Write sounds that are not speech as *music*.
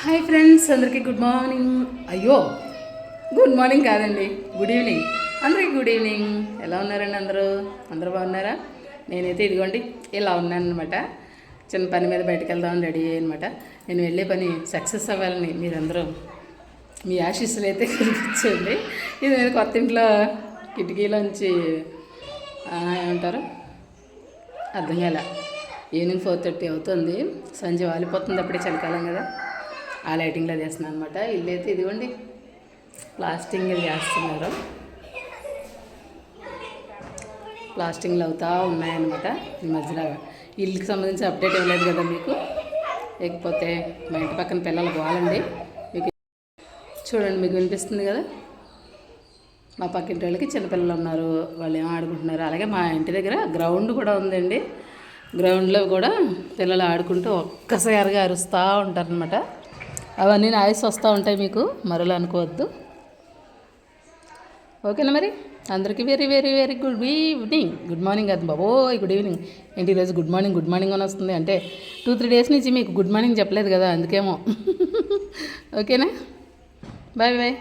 Hi friends అందరికీ good morning. అయ్యో good morning కాదండి గుడ్ ఈవినింగ్. అందరికీ గుడ్ ఈవినింగ్. ఎలా ఉన్నారండి అందరూ? అందరూ బాగున్నారా? నేనైతే ఇదిగోండి ఇలా ఉన్నాను అనమాట చిన్న పని మీద బయటకు వెళ్దామని రెడీ అనమాట నేను వెళ్ళే పని సక్సెస్ అవ్వాలని మీరందరూ మీ ఆశీస్సులు అయితే కనిపించండి ఇది నేను కొత్త ఇంట్లో కిటికీలోంచి ఏమంటారు? అర్థం కాల. ఈవినింగ్ ఫోర్ థర్టీ అవుతుంది. సంజೆ వాలిపోతుంది అప్పుడే చలికాలం కదా. ఆ లైటింగ్లో చేస్తున్నాను అనమాట ఇల్లు అయితే ఇదిగోండి ప్లాస్టింగ్ చేస్తున్నారు. ప్లాస్టింగ్లు అవుతా ఉన్నాయన్నమాట ఈ మధ్యలో. ఇల్లుకి సంబంధించి అప్డేట్ ఇవ్వలేదు కదా మీకు? లేకపోతే మా ఇంటి పక్కన పిల్లలు పోవాలండి. మీకు చూడండి మీకు వినిపిస్తుంది కదా? మా పక్కింటి వాళ్ళకి చిన్నపిల్లలు ఉన్నారు వాళ్ళు ఏం ఆడుకుంటున్నారు? అలాగే మా ఇంటి దగ్గర గ్రౌండ్ కూడా ఉందండి. గ్రౌండ్లో కూడా పిల్లలు ఆడుకుంటూ ఒక్కసారిగా అరుస్తూ ఉంటారనమాట అవన్నీ నాయిస్ వస్తూ ఉంటాయి మీకు మరలా అనుకోవద్దు. ఓకేనా మరి? అందరికీ very very very good evening good morning అది బాబోయ్ గుడ్ ఈవినింగ్ ఏంటి ఈరోజు గుడ్ మార్నింగ్ గుడ్ మార్నింగ్ అని వస్తుంది? అంటే టూ త్రీ డేస్ నుంచి మీకు గుడ్ మార్నింగ్ చెప్పలేదు కదా అందుకేమో. *laughs* ఓకేనా? Bye bye